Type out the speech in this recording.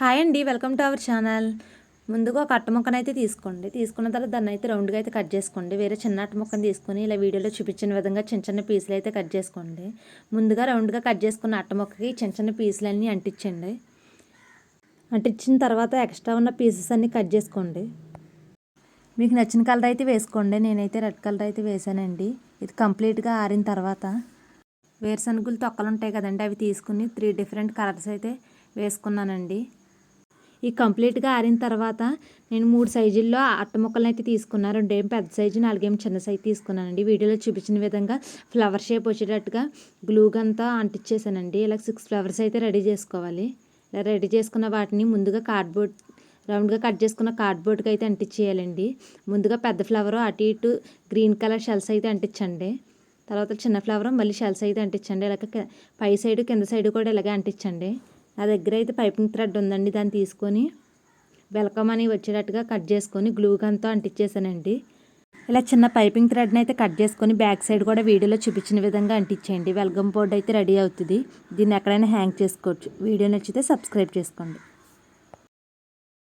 Hi అండి welcome to our channel. ముందుగా ఒక అట్ట ముక్కను అయితే తీసుకోండి. తీసుకున్న తర్వాత దాన్ని అయితే రౌండ్గా అయితే కట్ చేసుకోండి. వేరే చిన్న అట్ట ముక్కను తీసుకొని ఇలా వీడియోలో చూపించిన విధంగా చిన్న చిన్న పీసులు అయితే కట్ చేసుకోండి. ముందుగా రౌండ్గా కట్ చేసుకున్న అట్ట ముక్కకి చిన్న చిన్న పీసులన్నీ అంటించండి. అంటించిన తర్వాత ఎక్స్ట్రా ఉన్న పీసెస్ అన్నీ కట్ చేసుకోండి. మీకు నచ్చిన కలర్ అయితే వేసుకోండి. నేనైతే రెడ్ కలర్ అయితే వేసానండి. ఇది కంప్లీట్గా ఆరిన తర్వాత వేరుశనగులు తొక్కలు ఉంటాయి కదండి అవి తీసుకుని త్రీ డిఫరెంట్ కలర్స్ అయితే వేసుకున్నానండి. ఈ కంప్లీట్గా ఆరిన తర్వాత నేను మూడు సైజుల్లో అట్ట ముక్కలను అయితే తీసుకున్నాను. రెండేం పెద్ద సైజు నాలుగేం చిన్న సైజు తీసుకున్నానండి. వీడియోలో చూపించిన విధంగా ఫ్లవర్ షేప్ వచ్చేటట్టుగా గ్లూగంతా అంటించేసానండి ఇలా సిక్స్ ఫ్లవర్స్ అయితే రెడీ చేసుకోవాలి. ఇలా రెడీ చేసుకున్న వాటిని ముందుగా కార్డ్బోర్డ్ రౌండ్గా కట్ చేసుకున్న కార్డ్బోర్డ్కి అయితే అంటించేయాలండి ముందుగా పెద్ద ఫ్లవర్ అటు ఇటు గ్రీన్ కలర్ షెల్స్ అయితే అంటించండి. తర్వాత చిన్న ఫ్లవర్ మళ్ళీ షెల్స్ అయితే అంటించండి. ఇలాగ పై సైడ్ కింద సైడ్ కూడా ఇలాగే అంటించండి. నా దగ్గర అయితే పైపింగ్ థ్రెడ్ ఉందండి దాన్ని తీసుకొని వెల్కమ్ అని వచ్చేటట్టుగా కట్ చేసుకొని గ్లూ గన్తో అంటించేసానండి ఇలా చిన్న పైపింగ్ థ్రెడ్ని అయితే కట్ చేసుకొని బ్యాక్ సైడ్ కూడా వీడియోలో చూపించిన విధంగా అంటించేయండి వెల్కమ్ బోర్డ్ అయితే రెడీ అవుతుంది. దీన్ని ఎక్కడైనా హ్యాంగ్ చేసుకోవచ్చు. వీడియో నచ్చితే సబ్స్క్రైబ్ చేసుకోండి.